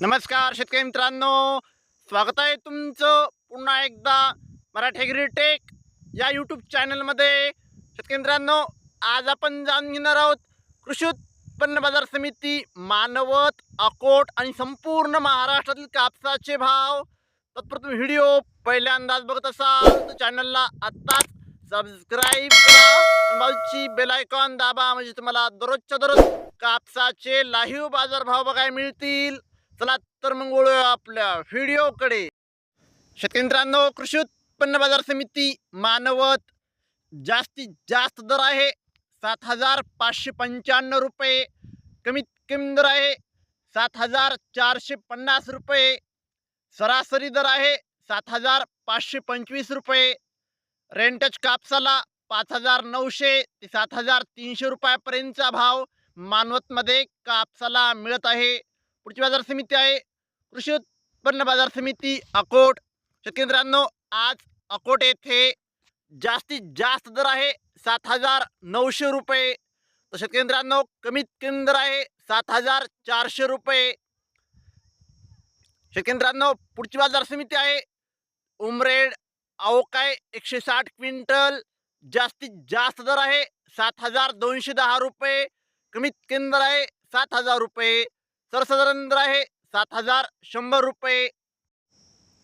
नमस्कार शेतकरी मित्रांनो. स्वागत आहे तुमचं पुन्हा एकदा मराठी टेक या यूट्यूब चॅनलमध्ये शेतकरी मित्रांनो आज आपण जाणून घेणार आहोत कृषी उत्पन्न बाजार समिती मानवत अकोट आणि संपूर्ण महाराष्ट्रातील कापसाचे भाव. तत्पूर्वी व्हिडिओ पहिल्यांदाच बघत असाल तर चॅनलला आत्ताच सबस्क्राईब करा बेलायकॉन बाजूची दाबा म्हणजे तुम्हाला दररोजच्या दररोज कापसाचे लाईव्ह बाजारभाव बघायला मिळतील. चला तर मग वळूया आपल्या व्हिडिओकडे शेतकरी मित्रांनो कृषी उत्पन्न बाजार समिती मानवत जास्तीत जास्त दर आहे सात हजार पाचशे पंच्याण्णव रुपये कमीत कमी दर आहे सात हजार चारशे पन्नास रुपये सरासरी दर आहे सात हजार पाचशे पंचवीस रुपये रेंटच कापसाला पाच हजार नऊशे ते सात हजार तीनशे रुपयापर्यंतचा भाव मानवतमध्ये कापसाला मिळत आहे. पुढची बाजार समिती आहे. कृषी उत्पन्न बाजार समिती अकोट. शेतकरी मित्रांनो आज अकोट येथे जास्तीत जास्त दर आहे. सात हजार नऊशे रुपये. तर शेतकरी मित्रांनो कमीत कमी दर आहे सात हजार चारशे रुपये. शेतकरी मित्रांनो पुढची बाजार समिती आहे. उमरेड अवकाय एकशे साठ क्विंटल. जास्तीत जास्त दर आहे सात हजार दोनशे दहा रुपये. कमीत कमी दर आहे सात हजार रुपये. सर्वसाधारण दर आहे सात हजार शंभर रुपये.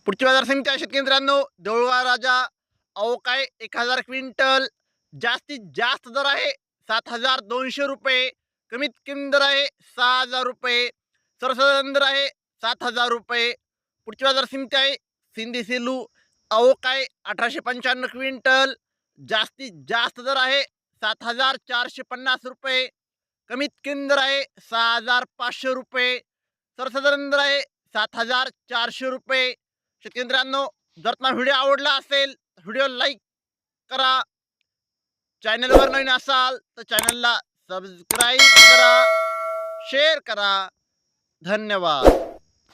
पुढची बाजार समिती आहे शेतकरी मित्रांनो. देऊळवा राजा अवकाय एक हजार क्विंटल. जास्तीत जास्त दर आहे सात हजार दोनशे रुपये. कमीत कमी दर आहे सहा हजार रुपये. सर्वसाधारण दर आहे सात हजार रुपये. पुढची बाजार समिती आहे सिंधी सेलू अवकाय अठराशे पंच्याण्णव क्विंटल. जास्तीत जास्त दर आहे सात हजार चारशे पन्नास रुपये. कमीत कमी दर आहे सहा हजार पाचशे रुपये. सर्वसाधारण दर आहे सात हजार चारशे रुपये. शेतकरी जर तुम्हाला व्हिडिओ आवडला असेल व्हिडिओ लाईक करा. चॅनलवर नवीन असाल तर चॅनलला सबस्क्राईब करा शेअर करा. धन्यवाद.